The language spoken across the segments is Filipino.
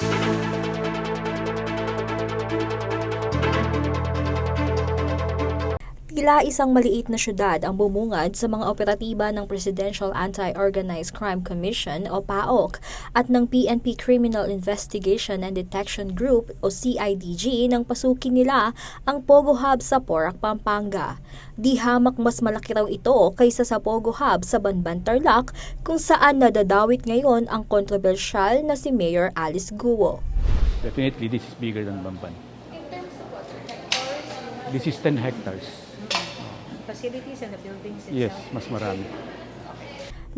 you Tila isang maliit na syudad ang bumungad sa mga operatiba ng Presidential Anti-Organized Crime Commission o PAOK at ng PNP Criminal Investigation and Detection Group o CIDG nang pasukin nila ang Pogo Hub sa Porac, Pampanga. Di hamak mas malaki raw ito kaysa sa Pogo Hub sa Banban, Tarlac kung saan nadadawit ngayon ang kontrobersyal na si Mayor Alice Guo. Definitely, this is bigger than hectares, This is 10 hectares. Facilities and the buildings itself? Yes, mas marami.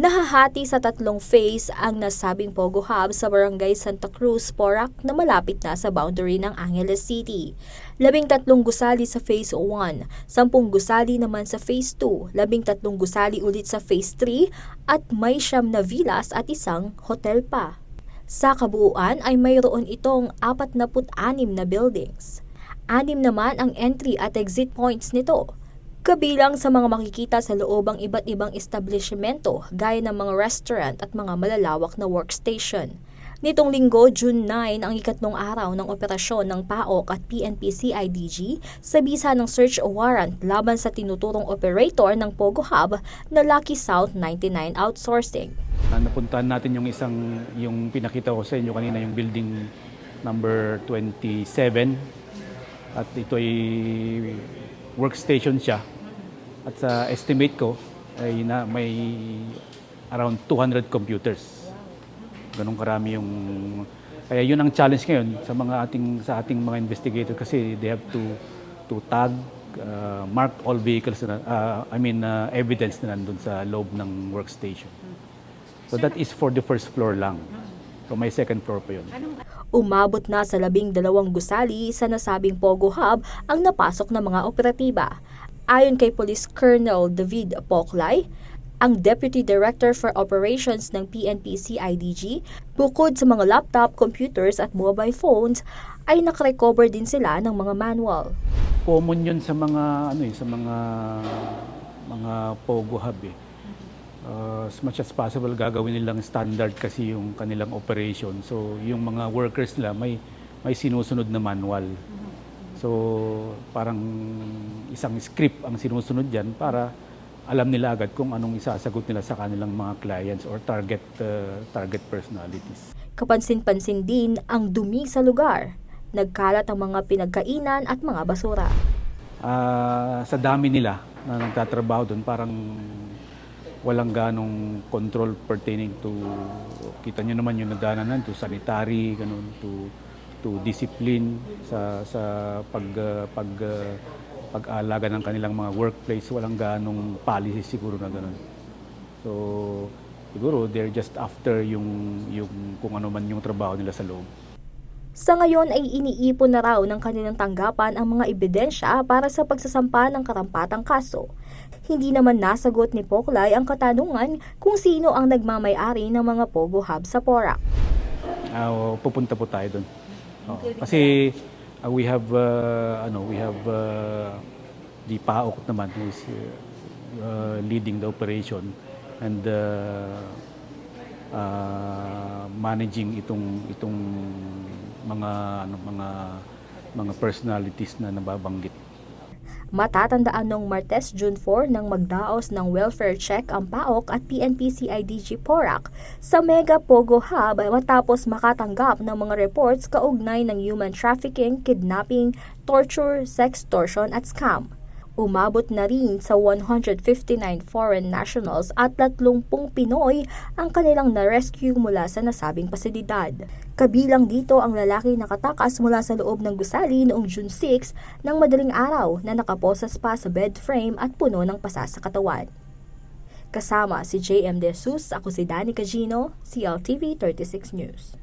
Nahahati sa tatlong phase ang nasabing Pogo Hub sa Barangay Santa Cruz, Porac na malapit na sa boundary ng Angeles City. Labing tatlong gusali sa Phase 1, sampung gusali naman sa Phase 2, labing tatlong gusali ulit sa Phase 3 at may siyam na villas at isang hotel pa. Sa kabuuan ay mayroon itong 46 na buildings. Anim naman ang entry at exit points nito. Kabilang sa mga makikita sa loob ang iba't ibang establishmento gaya ng mga restaurant at mga malalawak na workstation. Nitong linggo, June 9, ang ikatlong araw ng operasyon ng PAOK at PNP CIDG sa bisa ng search warrant laban sa tinuturong operator ng Pogo Hub na Lucky South 99 Outsourcing. Ah, napuntahan natin yung isang, yung pinakita ko sa inyo kanina, yung building number 27. At ito ay workstation siya. At sa estimate ko, ay na, may around 200 computers. Ganong karami yung... Kaya yun ang challenge ngayon sa mga ating sa ating mga investigator kasi they have to to tag uh, mark all vehicles na uh, I mean uh, evidence na nandun sa loob ng workstation. So that is for the first floor lang. So may second floor pa yun. Umabot na sa labing dalawang gusali sa nasabing Pogo Hub ang napasok ng mga operatiba. Ayon kay Police Colonel David Poklay, ang Deputy Director for Operations ng PNP CIDG, bukod sa mga laptop, computers at mobile phones, ay nakarecover din sila ng mga manual. Common yun sa mga ano eh, sa mga mga pogo hub eh. Uh, as much as possible gagawin nilang standard kasi yung kanilang operation. So yung mga workers nila may may sinusunod na manual. So parang isang script ang sinusunod diyan para alam nila agad kung anong isasagot nila sa kanilang mga clients or target uh, target personalities. Kapansin-pansin din ang dumi sa lugar. Nagkalat ang mga pinagkainan at mga basura. Ah, sa dami nila na nagtatrabaho doon, parang walang ganong control pertaining to, kita nyo naman yung nadaanan to sanitary, ganun, to, to discipline sa, sa pag, ah, pag, ah, pag-aalaga ng kanilang mga workplace, walang ganong policy siguro na ganun. So, siguro they're just after yung, yung kung ano man yung trabaho nila sa loob. Sa ngayon ay iniipon na raw ng kanilang tanggapan ang mga ebidensya para sa pagsasampa ng karampatang kaso. Hindi naman nasagot ni Poklay ang katanungan kung sino ang nagmamay-ari ng mga Pogo Hub sa Porac. O, pupunta po tayo doon. Oo. Kasi uh, we have uh, ano, we have uh, the PAOK naman who is uh, leading the operation and uh, uh, managing itong itong mga ano mga mga personalities na nababanggit. Matatandaan noong Martes, June 4 nang magdaos ng welfare check ang PAOK at PNP CIDG Porac sa Mega Pogo Hub matapos makatanggap ng mga reports kaugnay ng human trafficking, kidnapping, torture, sextortion at scam. Umabot na rin sa 159 foreign nationals at 30 Pinoy ang kanilang na-rescue mula sa nasabing pasilidad. Kabilang dito ang lalaki nakatakas mula sa loob ng gusali noong June 6 ng madaling araw na nakaposas pa sa bed frame at puno ng pasa. Kasama si JM De Jesus, ako si Danny Cagino, CLTV 36 News.